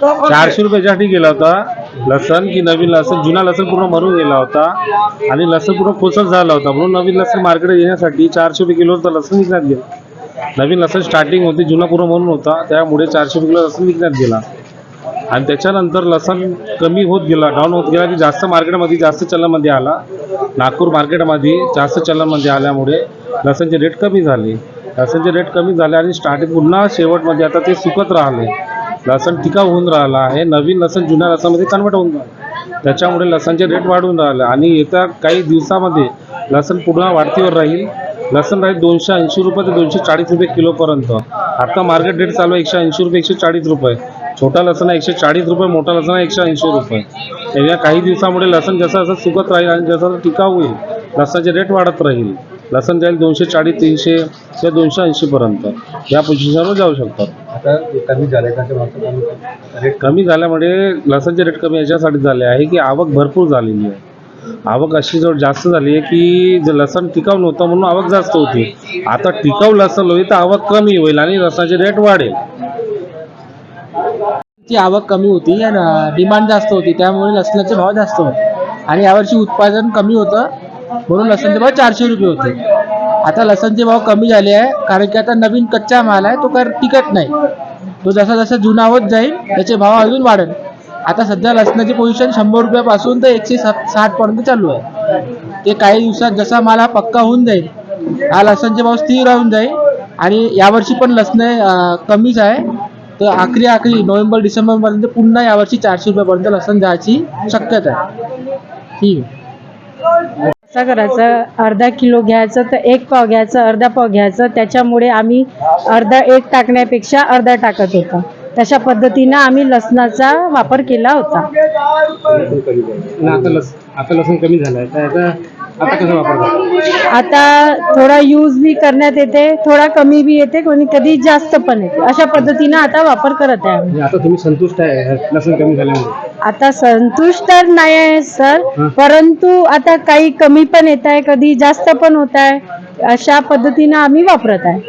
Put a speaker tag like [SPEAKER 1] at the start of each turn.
[SPEAKER 1] चारशे रुपयासाठी गेला होता. लसण की नवीन लसण? जुना लसण पूर्ण मरून गेला होता. आणि लसण पूर्ण कोसत झाला होता. म्हणून नवीन लसण मार्केट येण्यासाठी चारशे रुपये किलोचा लसण विकण्यात गेला. नवीन लसण स्टार्टिंग होती जुना पूर्ण म्हणून होता. त्यामुळे चारशे रुपये किलो लसण विकण्यात गेला. आणि त्याच्यानंतर लसण कमी होत गेला डाऊन होत गेला. की जास्त मार्केटमध्ये जास्त चलनमध्ये आला. नागपूर मार्केटमध्ये जास्त चलनमध्ये आल्यामुळे लसणचे रेट कमी झाले. लसणचे रेट कमी झाले आणि स्टार्टिंग पुन्हा शेवटमध्ये आता ते सुकत राहिले. लसण टिकाऊ होऊन राहिला आहे. नवीन लसण जुन्या लसणामध्ये कन्वर्ट होऊन राहिला त्याच्यामुळे लसणचे रेट वाढून राहिले. आणि येत्या काही दिवसामध्ये लसण पुन्हा वाढतीवर राहील. लसण राहील दोनशे ऐंशी रुपये ते दोनशे चाळीस रुपये किलोपर्यंत. आता मार्केट रेट चालू आहे एकशे ऐंशी रुपये एकशे चाळीस रुपये. छोटा लसण आहे एकशे चाळीस रुपये मोठा लसण आहे एकशे ऐंशी रुपये. या काही दिवसामुळे लसण जसं जसं सुकत राहील आणि जसं जसं टिकाऊ होईल लसणाचे रेट वाढत राहील. लसण जाईल दोनशे चाळीस तीनशे ते दोनशे ऐंशीपर्यंत या पोझिशनवर जाऊ शकतात.
[SPEAKER 2] आता कमी झाले का? ते मागचं रेट
[SPEAKER 1] कमी झाल्यामुळे लसणचे रेट कमी याच्यासाठी झाले आहे की आवक भरपूर झालेली आहे. आवक अशी जवळ जास्त झाली आहे की जे लसण टिकाऊ नव्हतं म्हणून आवक जास्त होती. आता टिकाऊ लसण होईल तर आवक कमी होईल आणि लसणाचे रेट वाढेल.
[SPEAKER 3] ची आवक कमी होती आणि डिमांड जास्त होती. त्यामुळे लसणाचे भाव जास्त होते. आणि यावर्षी उत्पादन कमी होतं. म्हणून लसणचे भाव चारशे रुपये होते. आता लसणचे भाव कमी झाले आहे कारण की आता नवीन कच्चा माल आहे तो कर टिकत नाही. तो जसा जसा जुना होत जाईल त्याचे भाव अजून वाढेल. आता सध्या लसणाची पोझिशन शंभर रुपयापासून तर एकशे साठ पर्यंत चालू आहे. ते काही दिवसात जसा माल हा पक्का होऊन जाईल हा लसणचे भाव स्थिर राहून जाईल. आणि यावर्षी पण लसण कमीच आहे. तर आखरी आखरी नोव्हेंबर डिसेंबर पर्यंत पुन्हा यावर्षी चारशे रुपयापर्यंत लसण जायची शक्यता आहे. ठीक आहे.
[SPEAKER 4] असं करायचं अर्धा किलो घ्यायचं तर एक पाव घ्यायचं अर्धा पाव घ्यायचं. त्याच्यामुळे आम्ही अर्धा एक टाकण्यापेक्षा अर्धा टाकत होतो. तशा पद्धतीनं आम्ही लसणाचा वापर केला होता.
[SPEAKER 1] आता लस आता लसण कमी झालं आहे तर आता आता कसं वापरतात
[SPEAKER 4] आता थोडा यूज बी करण्यात येते थोडा कमी बी येते कोणी कधी जास्त पण येते. अशा पद्धतीनं आता वापर करत आहे आम्ही.
[SPEAKER 1] आता तुम्ही संतुष्ट आहे लसण कमी झाल्यामुळे.
[SPEAKER 4] आता संतुष्ट तर नाही आहे सर. परंतु आता काही कमी पण येत आहे कधी जास्त पण होत आहे अशा पद्धतीनं आम्ही वापरत आहे.